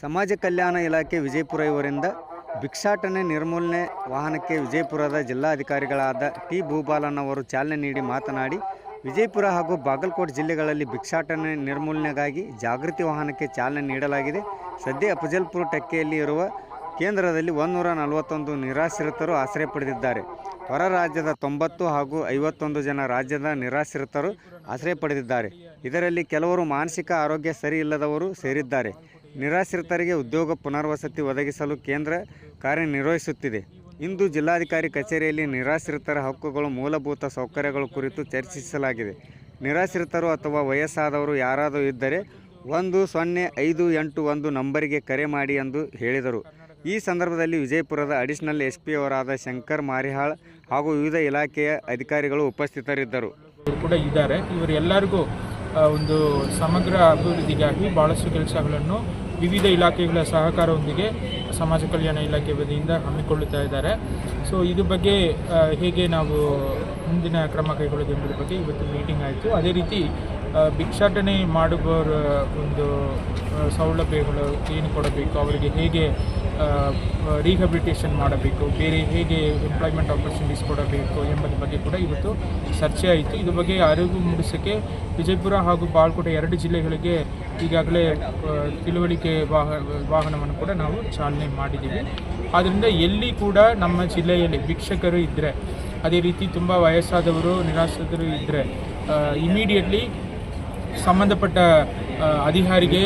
ಸಮಾಜ ಕಲ್ಯಾಣ ಇಲಾಖೆ ವಿಜಯಪುರ ಇವರಿಂದ ಭಿಕ್ಷಾಟನೆ ನಿರ್ಮೂಲನೆ ವಾಹನಕ್ಕೆ ವಿಜಯಪುರದ ಜಿಲ್ಲಾಧಿಕಾರಿಗಳಾದ ಟಿ ಭೂಪಾಲನ್ ಅವರು ಚಾಲನೆ ನೀಡಿ ಮಾತನಾಡಿ, ವಿಜಯಪುರ ಹಾಗೂ ಬಾಗಲಕೋಟೆ ಜಿಲ್ಲೆಗಳಲ್ಲಿ ಭಿಕ್ಷಾಟನೆ ನಿರ್ಮೂಲನೆಗಾಗಿ ಜಾಗೃತಿ ವಾಹನಕ್ಕೆ ಚಾಲನೆ ನೀಡಲಾಗಿದೆ. ಸದ್ಯ ಅಫಜಲ್ಪುರ ಟೆಕ್ಕೆಯಲ್ಲಿ ಇರುವ ಕೇಂದ್ರದಲ್ಲಿ ಒಂದೂರ ನಲವತ್ತೊಂದು ನಿರಾಶ್ರಿತರು ಆಶ್ರಯ ಪಡೆದಿದ್ದಾರೆ. ಹೊರ ರಾಜ್ಯದ ತೊಂಬತ್ತು ಹಾಗೂ ಐವತ್ತೊಂದು ಜನ ರಾಜ್ಯದ ನಿರಾಶ್ರಿತರು ಆಶ್ರಯ ಪಡೆದಿದ್ದಾರೆ. ಇದರಲ್ಲಿ ಕೆಲವರು ಮಾನಸಿಕ ಆರೋಗ್ಯ ಸರಿ ಇಲ್ಲದವರು ಸೇರಿದ್ದಾರೆ. ನಿರಾಶ್ರಿತರಿಗೆ ಉದ್ಯೋಗ ಪುನರ್ವಸತಿ ಒದಗಿಸಲು ಕೇಂದ್ರ ಕಾರ್ಯನಿರ್ವಹಿಸುತ್ತಿದೆ. ಇಂದು ಜಿಲ್ಲಾಧಿಕಾರಿ ಕಚೇರಿಯಲ್ಲಿ ನಿರಾಶ್ರಿತರ ಹಕ್ಕುಗಳು ಮೂಲಭೂತ ಸೌಕರ್ಯಗಳ ಕುರಿತು ಚರ್ಚಿಸಲಾಗಿದೆ. ನಿರಾಶ್ರಿತರು ಅಥವಾ ವಯಸ್ಸಾದವರು ಯಾರಾದರೂ ಇದ್ದರೆ ಒಂದು ಸೊನ್ನೆ ಐದು ಎಂಟು ಒಂದು ನಂಬರಿಗೆ ಕರೆ ಮಾಡಿ ಎಂದು ಹೇಳಿದರು. ಈ ಸಂದರ್ಭದಲ್ಲಿ ವಿಜಯಪುರದ ಅಡಿಷನಲ್ ಎಸ್ ಪಿ ಅವರಾದ ಶಂಕರ್ ಮಾರಿಹಾಳ್ ಹಾಗೂ ವಿವಿಧ ಇಲಾಖೆಯ ಅಧಿಕಾರಿಗಳು ಉಪಸ್ಥಿತರಿದ್ದರು. ಕೂಡ ಇದ್ದಾರೆ. ಇವರೆಲ್ಲರಿಗೂ ಒಂದು ಸಮಗ್ರ ಅಭಿವೃದ್ಧಿಗಾಗಿ ಭಾಳಷ್ಟು ಕೆಲಸಗಳನ್ನು ವಿವಿಧ ಇಲಾಖೆಗಳ ಸಹಕಾರದೊಂದಿಗೆ ಸಮಾಜ ಕಲ್ಯಾಣ ಇಲಾಖೆ ವತಿಯಿಂದ ಹಮ್ಮಿಕೊಳ್ಳುತ್ತಾ ಇದ್ದಾರೆ. ಸೊ ಇದ್ರ ಬಗ್ಗೆ ಹೇಗೆ ನಾವು ಮುಂದಿನ ಕ್ರಮ ಕೈಗೊಳ್ಳೋದು ಬಗ್ಗೆ ಇವತ್ತು ಮೀಟಿಂಗ್ ಆಯಿತು. ಅದೇ ರೀತಿ ಭಿಕ್ಷಾಟನೆ ಮಾಡುವವರ ಒಂದು ಸೌಲಭ್ಯಗಳು ಏನು ಕೊಡಬೇಕು, ಅವರಿಗೆ ಹೇಗೆ ರಿಹಬಿಲಿಟೇಷನ್ ಮಾಡಬೇಕು, ಬೇರೆ ಹೇಗೆ ಎಂಪ್ಲಾಯ್ಮೆಂಟ್ ಆಪರ್ಚುನಿಟೀಸ್ ಕೊಡಬೇಕು ಎಂಬುದ್ರ ಬಗ್ಗೆ ಕೂಡ ಇವತ್ತು ಚರ್ಚೆ ಆಯಿತು. ಇದ್ರ ಬಗ್ಗೆ ಅರಿವು ಮೂಡಿಸೋಕ್ಕೆ ವಿಜಯಪುರ ಹಾಗೂ ಬಾಳ್ಕೋಟೆ ಎರಡು ಜಿಲ್ಲೆಗಳಿಗೆ ಈಗಾಗಲೇ ತಿಳುವಳಿಕೆ ವಾಹ, ವಾಹನವನ್ನು ಕೂಡ ನಾವು ಚಾಲನೆ ಮಾಡಿದ್ದೀವಿ. ಆದ್ದರಿಂದ ಎಲ್ಲಿ ಕೂಡ ನಮ್ಮ ಜಿಲ್ಲೆಯಲ್ಲಿ ಭಿಕ್ಷಕರು ಇದ್ದರೆ ಅದೇ ರೀತಿ ತುಂಬ ವಯಸ್ಸಾದವರು, ನಿರಾಶ್ರಿತರು ಇದ್ದರೆ ಇಮಿಡಿಯೇಟ್ಲಿ ಸಂಬಂಧಪಟ್ಟ ಅಧಿಕಾರಿಗೆ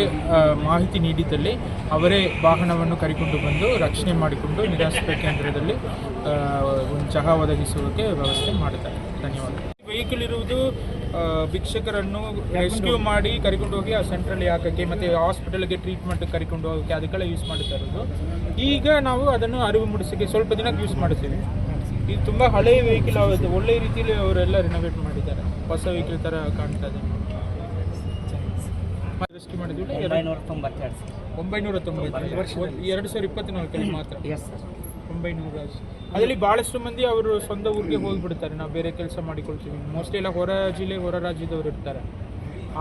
ಮಾಹಿತಿ ನೀಡಿದ್ದಲ್ಲಿ ಅವರೇ ವಾಹನವನ್ನು ಕರಿಕೊಂಡು ಬಂದು ರಕ್ಷಣೆ ಮಾಡಿಕೊಂಡು ನಿರಾಶ್ರಿತ ಕೇಂದ್ರದಲ್ಲಿ ಒಂದು ಚಹಾ ಒದಗಿಸುವುದಕ್ಕೆ ವ್ಯವಸ್ಥೆ ಮಾಡುತ್ತಾರೆ ಧನ್ಯವಾದ. ವೆಹಿಕಲ್ ಇರುವುದು ಭಿಕ್ಷಕರನ್ನು ರೆಸ್ಕ್ಯೂ ಮಾಡಿ ಕರಿಕೊಂಡು ಹೋಗಿ ಆ ಸೆಂಟ್ರಲ್ಲಿ ಹಾಕೋಕ್ಕೆ ಮತ್ತು ಹಾಸ್ಪಿಟಲ್ಗೆ ಟ್ರೀಟ್ಮೆಂಟ್ ಕರಿಕೊಂಡು ಹೋಗೋಕ್ಕೆ ಅದಕ್ಕೆಲ್ಲ ಯೂಸ್ ಮಾಡ್ತಾ ಇರೋದು. ಈಗ ನಾವು ಅದನ್ನು ಅರಿವು ಮೂಡಿಸೋಕ್ಕೆ ಸ್ವಲ್ಪ ದಿನಕ್ಕೆ ಯೂಸ್ ಮಾಡ್ತೀವಿ ಇದು ತುಂಬ ಹಳೆಯ ವೆಹಿಕಲ್ ಆಗುತ್ತೆ ಒಳ್ಳೆಯ ರೀತಿಯಲ್ಲಿ ಅವರೆಲ್ಲ ರಿನೋವೇಟ್ ಮಾಡಿದ್ದಾರೆ. ಹೊಸ ವೆಹಿಕಲ್ ಥರ ಕಾಣ್ತಾ ಇದೆ. ರೆಸ್ಕ್ಯೂ ಮಾಡಿದ್ವಿ ಒಂಬೈನೂರ ತೊಂಬತ್ತೆರಡು ಸರ್. ಒಂಬೈನೂರ ತೊಂಬತ್ತು ಎರಡು ಸಾವಿರದ ಇಪ್ಪತ್ನಾಲ್ಕರಲ್ಲಿ ಮಾತ್ರ? ಎಸ್ ಸರ್ ಒಂಬೈನೂರ ಅದರಲ್ಲಿ ಭಾಳಷ್ಟು ಮಂದಿ ಅವರು ಸ್ವಂತ ಊರಿಗೆ ಹೋಗಿಬಿಡ್ತಾರೆ. ನಾವು ಬೇರೆ ಕೆಲಸ ಮಾಡಿಕೊಳ್ತೀವಿ. ಮೋಸ್ಟ್ಲಿ ಎಲ್ಲ ಹೊರ ಜಿಲ್ಲೆ ಹೊರ ರಾಜ್ಯದವರು ಇರ್ತಾರೆ.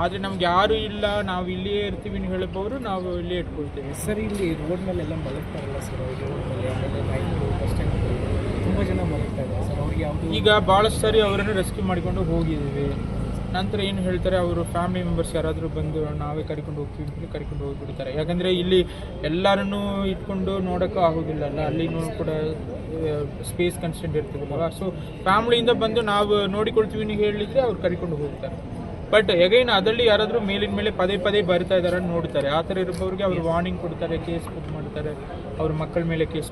ಆದರೆ ನಮ್ಗೆ ಯಾರು ಇಲ್ಲ ನಾವು ಇಲ್ಲಿಯೇ ಇರ್ತೀವಿ ಅಂತ ಹೇಳಬವರು ನಾವು ಇಲ್ಲೇ ಇಟ್ಕೊಳ್ತೀವಿ. ಸರ್ ಇಲ್ಲಿ ರೋಡ್ ಮೇಲೆಲ್ಲ ಮಲಗ್ತಾರಲ್ಲ ಸರ್ ಅವ್ರಿಗೆ ರೋಡ್ ಮೇಲೆ ಆಮೇಲೆ ನೈಟು ಬಸ್ ಸ್ಟ್ಯಾಂಡ್ ತುಂಬ ಜನ ಮಲಗ್ತಾ ಇದ್ದಾರೆ ಸರ್ ಅವ್ರಿಗೆ ಈಗ ಭಾಳಷ್ಟು ಸರಿ ಅವರನ್ನು ರೆಸ್ಕ್ಯೂ ಮಾಡಿಕೊಂಡು ಹೋಗಿದ್ದೀವಿ. ನಂತರ ಏನು ಹೇಳ್ತಾರೆ, ಅವರು ಫ್ಯಾಮಿಲಿ ಮೆಂಬರ್ಸ್ ಯಾರಾದರೂ ಬಂದು ನಾವೇ ಕರ್ಕೊಂಡು ಹೋಗ್ತೀವಿ ಅಂತ ಕರ್ಕೊಂಡು ಹೋಗಿಬಿಡ್ತಾರೆ. ಯಾಕಂದರೆ ಇಲ್ಲಿ ಎಲ್ಲರನ್ನೂ ಇಟ್ಕೊಂಡು ನೋಡೋಕ್ಕೂ ಆಗೋದಿಲ್ಲ ಅಲ್ಲ ಅಲ್ಲಿನೂ ಕೂಡ ಸ್ಪೇಸ್ ಕನ್ಸ್ಟೆಂಟ್ ಇರ್ತದಲ್ಲ. ಸೊ ಫ್ಯಾಮ್ಲಿಯಿಂದ ಬಂದು ನಾವು ನೋಡಿಕೊಳ್ತೀವಿ ಅಂತ ಹೇಳಿದರೆ ಅವ್ರು ಕರ್ಕೊಂಡು ಹೋಗ್ತಾರೆ. ಬಟ್ ಎಗೈನ್ ಅದರಲ್ಲಿ ಯಾರಾದರೂ ಮೇಲಿನ ಮೇಲೆ ಪದೇ ಪದೇ ಬರ್ತಾ ಇದ್ದಾರೆ ನೋಡ್ತಾರೆ. ಆ ಥರ ಇರೋವ್ರಿಗೆ ಅವರು ವಾರ್ನಿಂಗ್ ಕೊಡ್ತಾರೆ ಕೇಸ್ ಬುಕ್ ಮಾಡ್ತಾರೆ, ಅವ್ರ ಮಕ್ಕಳ ಮೇಲೆ ಕೇಸ್